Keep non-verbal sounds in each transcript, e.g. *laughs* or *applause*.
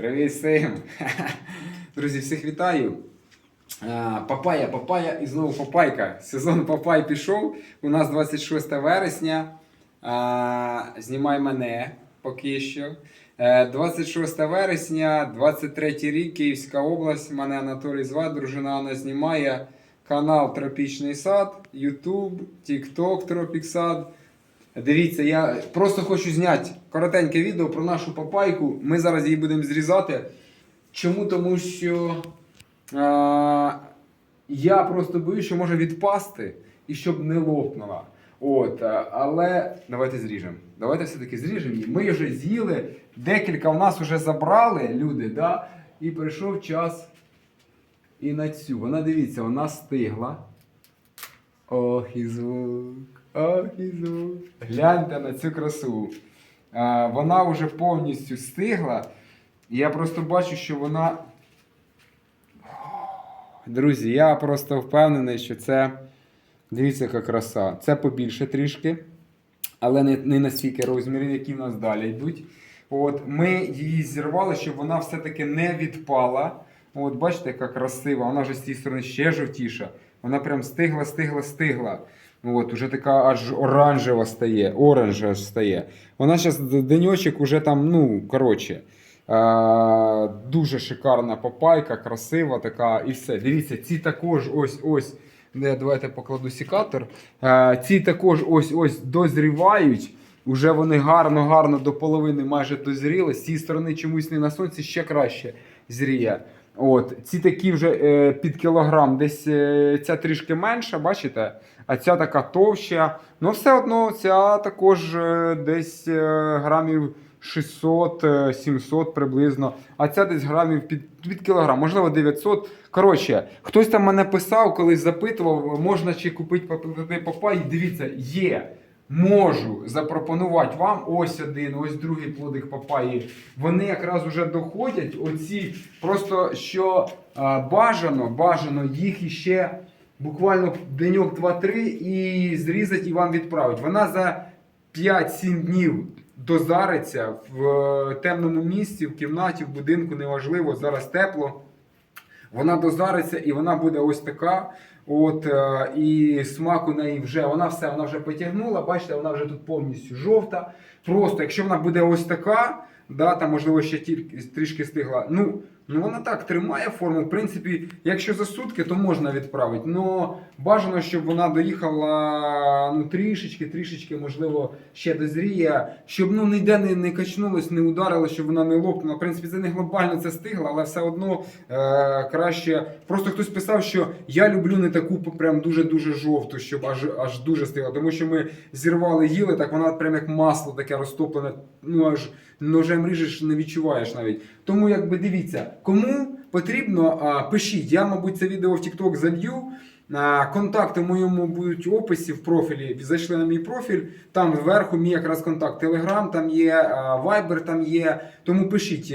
Привіт всім! Друзі, всіх вітаю! Папая, папая і знову папайка. Сезон папай пішов. У нас 26 вересня. Знімай мене поки що. Е, 26 вересня, 23 рік, Київська область. Мене Анатолій звати, дружина Анна знімає канал Тропічний сад, YouTube, TikTok Тропік Сад. Дивіться, я просто хочу зняти коротеньке відео про нашу папайку. Ми зараз її будемо зрізати. Чому? Тому що а, я просто боюсь, що може відпасти і щоб не лопнула. От, але давайте зріжемо. Давайте все-таки зріжемо її. Ми вже з'їли, декілька в нас вже забрали люди, да? і прийшов час і на цю. Вона дивіться, вона стигла. Ох і звук, ох і звук. Гляньте на цю красу. А, вона вже повністю стигла. Я просто бачу, що вона. Друзі, я просто впевнений, що це. Дивіться, яка краса. Це побільше трішки, але не, не настільки розмірів, які в нас далі йдуть. От, ми її зірвали, щоб вона все-таки не відпала. От, бачите, яка красива. Вона вже з цієї сторони ще жовтіша. Вона прям стигла, стигла, стигла. От, уже така аж оранжева стає, оранжева стає. Вона зараз денечок уже там, ну, коротше. Е, дуже шикарна папайка, красива така і все. Дивіться, ці також ось ось. Давайте покладу сікатор. Е, ці також ось ось дозрівають. Уже вони гарно-гарно до половини майже дозріли. З цієї сторони чомусь не на сонці ще краще зріє. От, ці такі вже е, під кілограм, десь е, ця трішки менша, бачите? А ця така товща. Ну, все одно ця також е, десь е, грамів 600-700 приблизно. А ця десь грамів під, під кілограм, можливо 900. Коротше, хтось там мене писав, колись запитував, можна чи купити пап- папай. Дивіться, є. Можу запропонувати вам ось один, ось другий плодик папаї. Вони якраз уже доходять. Оці просто що бажано, бажано їх іще буквально деньок 2-3 і зрізати і вам відправити. Вона за 5-7 днів дозариться в е, темному місці, в кімнаті, в будинку, неважливо, зараз тепло. Вона дозариться і вона буде ось така. От, е, і смак у неї вже, вона все, вона вже потягнула, бачите, вона вже тут повністю жовта. Просто, якщо вона буде ось така, да, там, можливо, ще тільки, трішки стигла. Ну, ну, вона так тримає форму. В принципі, якщо за сутки, то можна відправити. Но бажано, щоб вона доїхала ну, трішечки, трішечки, можливо, ще дозріє, щоб ну, ніде не, не качнулось, не ударило, щоб вона не лопнула. В принципі, це не глобально це стигло, але все одно е, краще. Просто хтось писав, що я люблю не таку прям дуже-дуже жовту, щоб аж аж дуже стигла. Тому що ми зірвали, їли, так вона прям як масло таке розтоплене, ну аж ножем ріжеш, не відчуваєш навіть. Тому, якби дивіться, кому потрібно, а, пишіть. Я, мабуть, це відео в TikTok залью. А, Контакти в моєму будуть в описі в профілі. Зайшли на мій профіль. Там зверху мій якраз контакт. Telegram там є, Viber там є. Тому пишіть.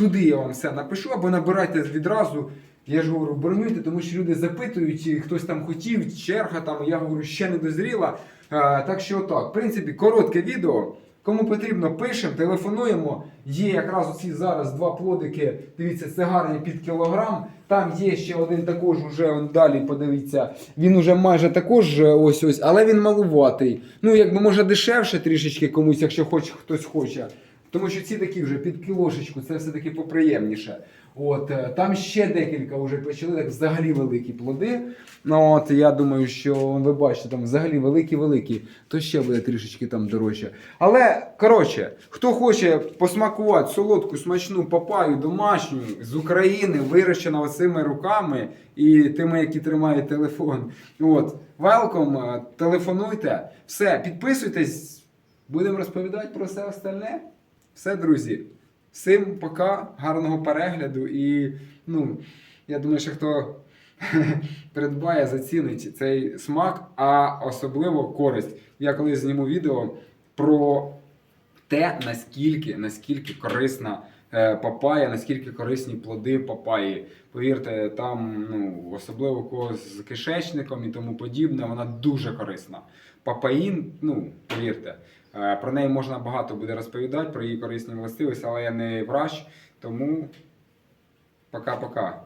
Туди я вам все напишу, або набирайте відразу. Я ж говорю, бронюйте, тому що люди запитують, хтось там хотів, черга там, я говорю, ще не дозріла. А, так що так, в принципі, коротке відео. Кому потрібно, пишемо, телефонуємо. Є якраз оці зараз два плодики. Дивіться, це гарні під кілограм. Там є ще один також, уже он далі, подивіться. Він уже майже також ось ось, але він малуватий. Ну, якби може дешевше трішечки комусь, якщо хоч хтось хоче. Тому що ці такі вже під кілошечку, це все-таки поприємніше. От, е, там ще декілька вже почали так взагалі великі плоди. Ну, от, я думаю, що ви бачите, там взагалі великі-великі, то ще буде трішечки там дорожче. Але, коротше, хто хоче посмакувати солодку, смачну папаю домашню з України, вирощена оцими руками і тими, які тримають телефон. От, е, телефонуйте. Все, підписуйтесь, будемо розповідати про все остальне. Все, друзі. Всім пока, гарного перегляду і ну, я думаю, що хто *laughs* придбає, зацінить цей смак, а особливо користь. Я колись зніму відео про те, наскільки, наскільки корисна е, папая, наскільки корисні плоди папаї. Повірте, там ну, особливо когось з кишечником і тому подібне, вона дуже корисна. Папаїн, ну, повірте, Е, Про неї можна багато буде розповідати, про її корисні властивості, але я не врач, тому пока-пока.